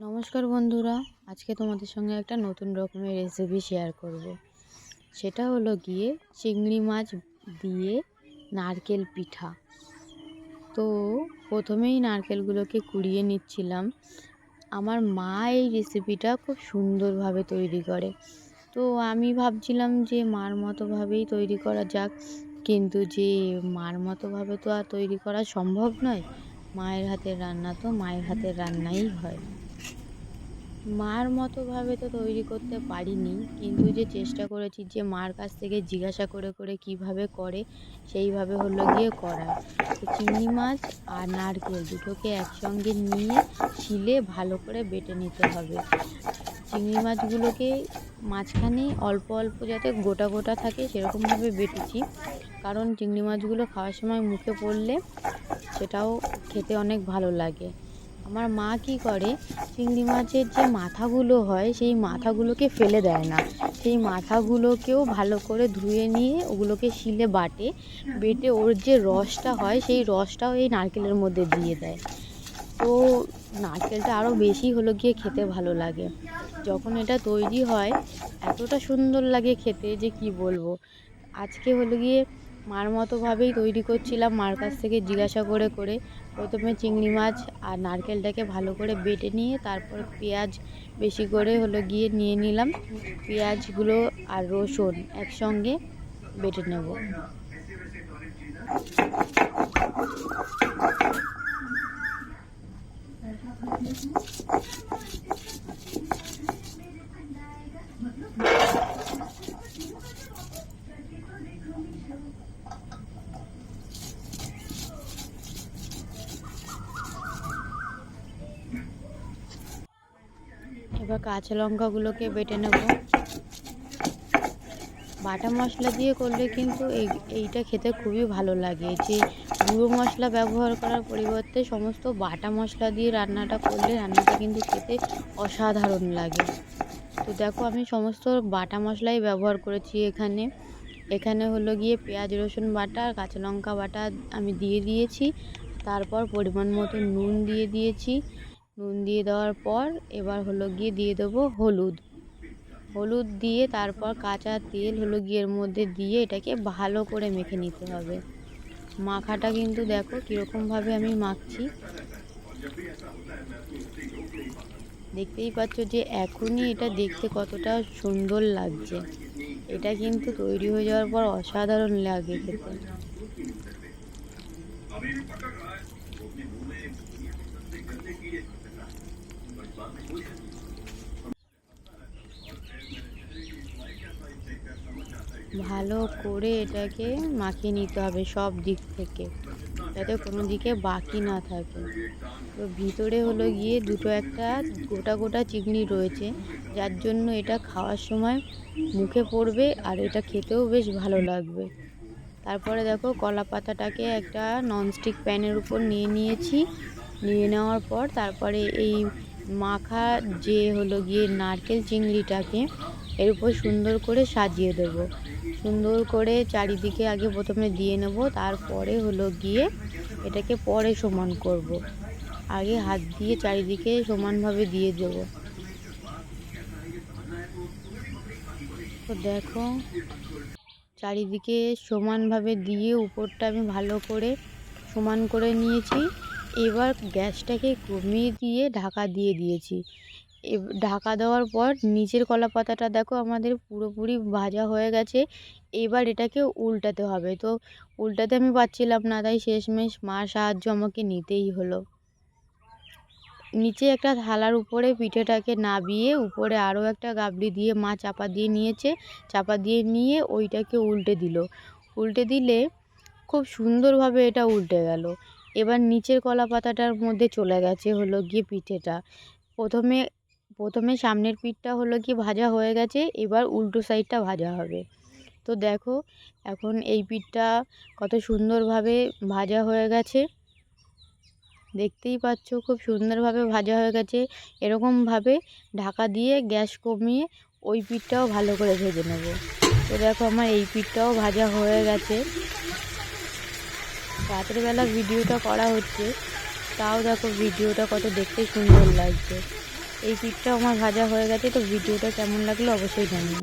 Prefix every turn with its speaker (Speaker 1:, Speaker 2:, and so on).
Speaker 1: নমস্কার বন্ধুরা, আজকে তোমাদের সঙ্গে একটা নতুন রকমের রেসিপি শেয়ার করব। সেটা হলো গিয়ে চিংড়ি মাছ দিয়ে নারকেল পিঠা। তো প্রথমেই নারকেলগুলোকে কুড়িয়ে নিচ্ছিলাম। আমার মা এই রেসিপিটা খুব সুন্দরভাবে তৈরি করে। তো আমি ভাবছিলাম যে মার মতোভাবেই তৈরি করা যাক, কিন্তু যে মার মতোভাবে তো আর তৈরি করা সম্ভব নয়, মায়ের হাতের রান্না তো মায়ের হাতের রান্নাই হয়। মার মতোভাবে তো তৈরি করতে পারিনি। কিন্তু যে চেষ্টা করেছি, যে মার কাছ থেকে জিজ্ঞাসা করে করে কীভাবে করে, সেইভাবে হলো গিয়ে করা। তো চিংড়ি মাছ আর নারকেল দুটোকে একসঙ্গে নিয়ে শিলে ভালো করে বেটে নিতে হবে। চিংড়ি মাছগুলোকে মাঝখানে অল্প অল্প যাতে গোটা গোটা থাকে সেরকমভাবে বেটেছি। কারণ চিংড়ি মাছগুলো খাওয়ার সময় মুখে পড়লে সেটাও খেতে অনেক ভালো লাগে। আমার মা কি করে? চিংড়ি মাছের যে মাথাগুলো হয়, সেই মাথাগুলোকে ফেলে দেয় না। সেই মাথাগুলোকেও ভালো করে ধুয়ে নিয়ে ওগুলোকে শিলে বাটে। বেটে ওর যে রসটা হয়, সেই রসটাও এই নারকেলের মধ্যে দিয়ে দেয়। তো নারকেলটা আরও বেশি হলো গিয়ে খেতে ভালো লাগে। যখন এটা তৈরি হয়, এতটা সুন্দর লাগে খেতে যে কি বলব? আজকে হলো গিয়ে মার মতোভাবেই তৈরি করছিলাম। মার কাছ থেকে জিজ্ঞাসা করে করে প্রথমে চিংড়ি মাছ আর নারকেলটাকে ভালো করে বেটে নিয়ে তারপর পেঁয়াজ বেশি করে হলো গিয়ে নিয়ে নিলাম। পেঁয়াজগুলো আর রসুন একসঙ্গে বেটে নেব। এবার কাঁচা লঙ্কাগুলোকে বেটে নেব। বাটা মশলা দিয়ে করলে কিন্তু এই, এইটা খেতে খুবই ভালো লাগে। যে গুঁড়ো মশলা ব্যবহার করার পরিবর্তে সমস্ত বাটা মশলা দিয়ে রান্নাটা করলে রান্নাটা কিন্তু খেতে অসাধারণ লাগে। তো দেখো আমি সমস্ত বাটা মশলাই ব্যবহার করেছি এখানে। এখানে হলো গিয়ে পেঁয়াজ, রসুন বাটা আর কাঁচা লঙ্কা বাটা আমি দিয়ে দিয়েছি। তারপর পরিমাণ মতো নুন দিয়ে দিয়েছি। নুন দিয়ে দেওয়ার পর এবার হলো গিয়ে দিয়ে দেবো হলুদ। হলুদ দিয়ে তারপর কাঁচা তেল হলো গিয়ে এর মধ্যে দিয়ে এটাকে ভালো করে মেখে নিতে হবে। মাখাটা কিন্তু দেখো কীরকমভাবে আমি মাখছি। দেখতেই পাচ্ছ যে এখনই এটা দেখতে কতটা সুন্দর লাগছে। এটা কিন্তু তৈরি হয়ে যাওয়ার পর অসাধারণ লাগে খেতে। ভালো করে এটাকে মাখিয়ে নিতে হবে সব দিক থেকে, যাতে কোনো দিকে বাকি না থাকে। তো ভিতরে হলো গিয়ে দুটো একটা গোটা গোটা চিকনি রয়েছে, যার জন্য এটা খাওয়ার সময় মুখে পড়বে আর এটা খেতেও বেশ ভালো লাগবে। তারপরে দেখো কলা পাতাটাকে একটা ননস্টিক প্যানের উপর নিয়ে নিয়েছি, নিয়ে নেওয়ার পর তারপরে এই মাখা যে হলো গিয়ে নারকেল চিংড়িটাকে এর উপর সুন্দর করে সাজিয়ে দেব। সুন্দর করে চারিদিকে আগে প্রথমে দিয়ে নেব, তারপরে হলো গিয়ে এটাকে পরে সমান করব। আগে হাত দিয়ে চারিদিকে সমানভাবে দিয়ে দেব। তো দেখো, চারিদিকে সমানভাবে দিয়ে উপরটা আমি ভালো করে সমান করে নিয়েছি। এবার গ্যাসটাকে কমিয়ে দিয়ে ঢাকা দিয়ে দিয়েছি। ঢাকা দেওয়ার পর নিচের কলা পাতাটা দেখো আমাদের পুরোপুরি ভাজা হয়ে গেছে। এবার এটাকে উল্টাতে হবে। তো উল্টাতে আমি পাচ্ছিলাম না, তাই শেষমেশ মার সাহায্য আমাকে নিতেই হলো। নিচে একটা থালার উপরে পিঠেটাকে নাবিয়ে উপরে আরও একটা গাবড়ি দিয়ে মা চাপা দিয়ে নিয়েছে। চাপা দিয়ে নিয়ে ওইটাকে উল্টে দিল। উল্টে দিলে খুব সুন্দরভাবে এটা উল্টে গেল। এবার নিচের কলা পাতাটার মধ্যে চলে গেছে হলো গিয়ে পিঠেটা। প্রথমে প্রথমে সামনের পিঠটা হলো কি ভাজা হয়ে গেছে, এবার উল্টো সাইডটা ভাজা হবে। তো দেখো, এখন এই পিঠটা কত সুন্দরভাবে ভাজা হয়ে গেছে। দেখতেই পাচ্ছ খুব সুন্দরভাবে ভাজা হয়ে গেছে। এরকমভাবে ঢাকা দিয়ে গ্যাস কমিয়ে ওই পিঠটাও ভালো করে ভেজে নেব। তো দেখো আমার এই পিঠটাও ভাজা হয়ে গেছে। রাতের বেলা ভিডিওটা করা হচ্ছে, তাও দেখো ভিডিওটা কত দেখতে সুন্দর লাগছে। এই চিপটা আমার ভাজা হয়ে গেছে, তো ভিডিওটা কেমন লাগল অবশ্যই জানিও।